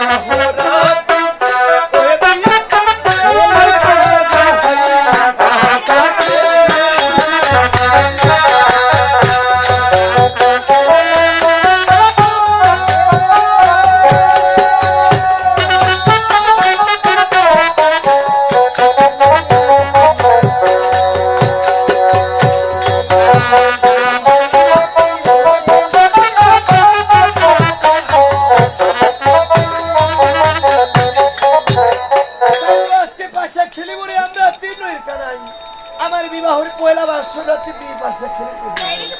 Sahara. আমার বিবাহের পয়লা বার্ষরাতে দুই পাশে খেলে